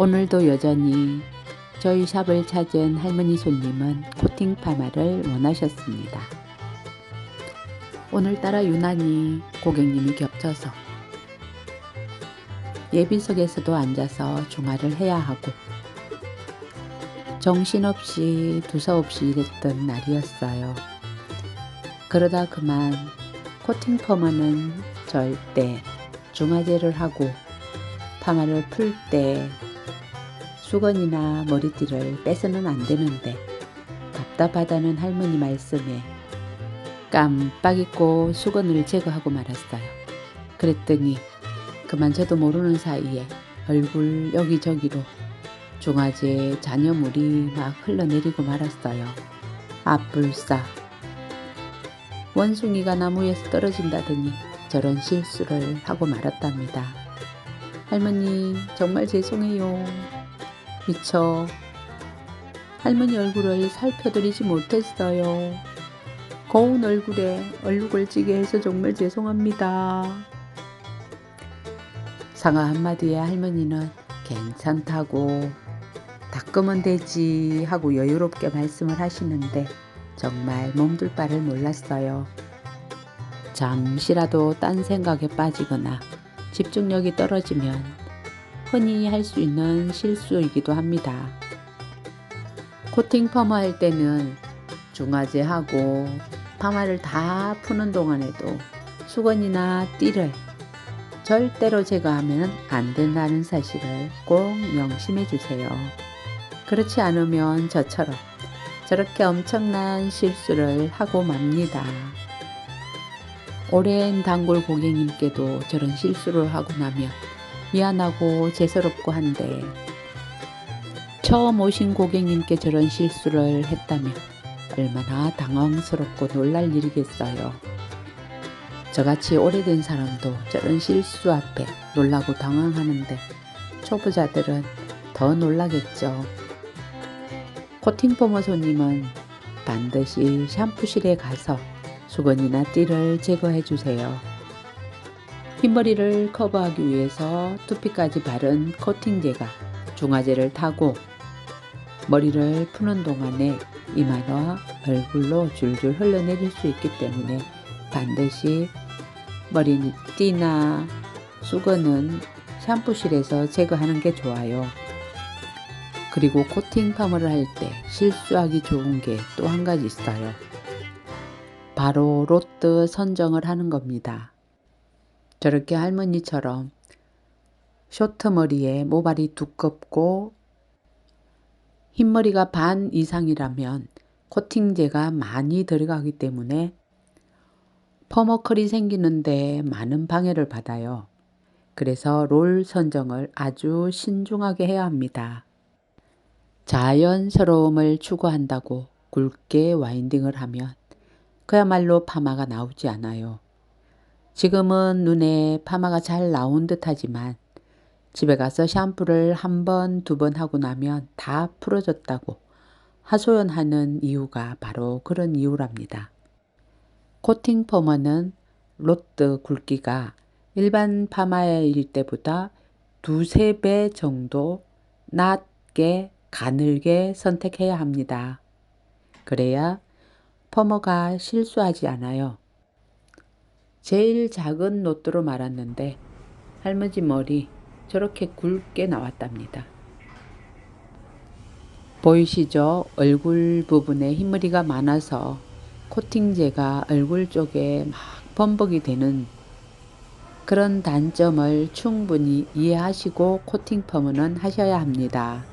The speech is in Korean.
오늘도 여전히 저희 샵을 찾은 할머니 손님은 코팅 파마를 원하셨습니다. 오늘따라 유난히 고객님이 겹쳐서 예비석에서도 앉아서 중화를 해야 하고 정신없이 두서없이 일했던 날이었어요. 그러다 그만 코팅 퍼머는 절대 중화제를 하고 파마를 풀때 수건이나 머리띠를 빼서는 안 되는데 답답하다는 할머니 말씀에 깜빡 잊고 수건을 제거하고 말았어요. 그랬더니 그만 저도 모르는 사이에 얼굴 여기저기로 중화제 잔여물이 막 흘러내리고 말았어요. 아뿔싸. 원숭이가 나무에서 떨어진다더니 저런 실수를 하고 말았답니다. 할머니 정말 죄송해요. 미처 할머니 얼굴을 살펴드리지 못했어요. 고운 얼굴에 얼룩을 찌게 해서 정말 죄송합니다. 상하 한마디에 할머니는 괜찮다고 닦으면 되지 하고 여유롭게 말씀을 하시는데 정말 몸둘 바를 몰랐어요. 잠시라도 딴 생각에 빠지거나 집중력이 떨어지면 흔히 할 수 있는 실수이기도 합니다. 코팅 퍼마 할 때는 중화제 하고 파마를 다 푸는 동안에도 수건이나 띠를 절대로 제거하면 안 된다는 사실을 꼭 명심해 주세요. 그렇지 않으면 저처럼 저렇게 엄청난 실수를 하고 맙니다. 오랜 단골 고객님께도 저런 실수를 하고 나면 미안하고 죄스럽고 한데 처음 오신 고객님께 저런 실수를 했다면 얼마나 당황스럽고 놀랄 일이겠어요. 저같이 오래된 사람도 저런 실수 앞에 놀라고 당황하는데 초보자들은 더 놀라겠죠. 코팅 포머 손님은 반드시 샴푸실에 가서 수건이나 띠를 제거해 주세요. 흰머리를 커버하기 위해서 두피까지 바른 코팅제가 중화제를 타고 머리를 푸는 동안에 이마와 얼굴로 줄줄 흘러내릴 수 있기 때문에 반드시 머리띠나 수건은 샴푸실에서 제거하는 게 좋아요. 그리고 코팅 파머를 할 때 실수하기 좋은 게 또 한 가지 있어요. 바로 로트 선정을 하는 겁니다. 저렇게 할머니처럼 쇼트 머리에 모발이 두껍고 흰머리가 반 이상이라면 코팅제가 많이 들어가기 때문에 퍼머컬이 생기는데 많은 방해를 받아요. 그래서 롤 선정을 아주 신중하게 해야 합니다. 자연스러움을 추구한다고 굵게 와인딩을 하면 그야말로 파마가 나오지 않아요. 지금은 눈에 파마가 잘 나온 듯 하지만 집에 가서 샴푸를 한 번, 두 번 하고 나면 다 풀어졌다고 하소연하는 이유가 바로 그런 이유랍니다. 코팅 퍼머는 로트 굵기가 일반 파마일 때보다 두세 배 정도 낮게 가늘게 선택해야 합니다. 그래야 퍼머가 실수하지 않아요. 제일 작은 노트로 말았는데 할머니 머리 저렇게 굵게 나왔답니다. 보이시죠? 얼굴 부분에 흰머리가 많아서 코팅제가 얼굴 쪽에 막 범벅이 되는 그런 단점을 충분히 이해하시고 코팅 펌은 하셔야 합니다.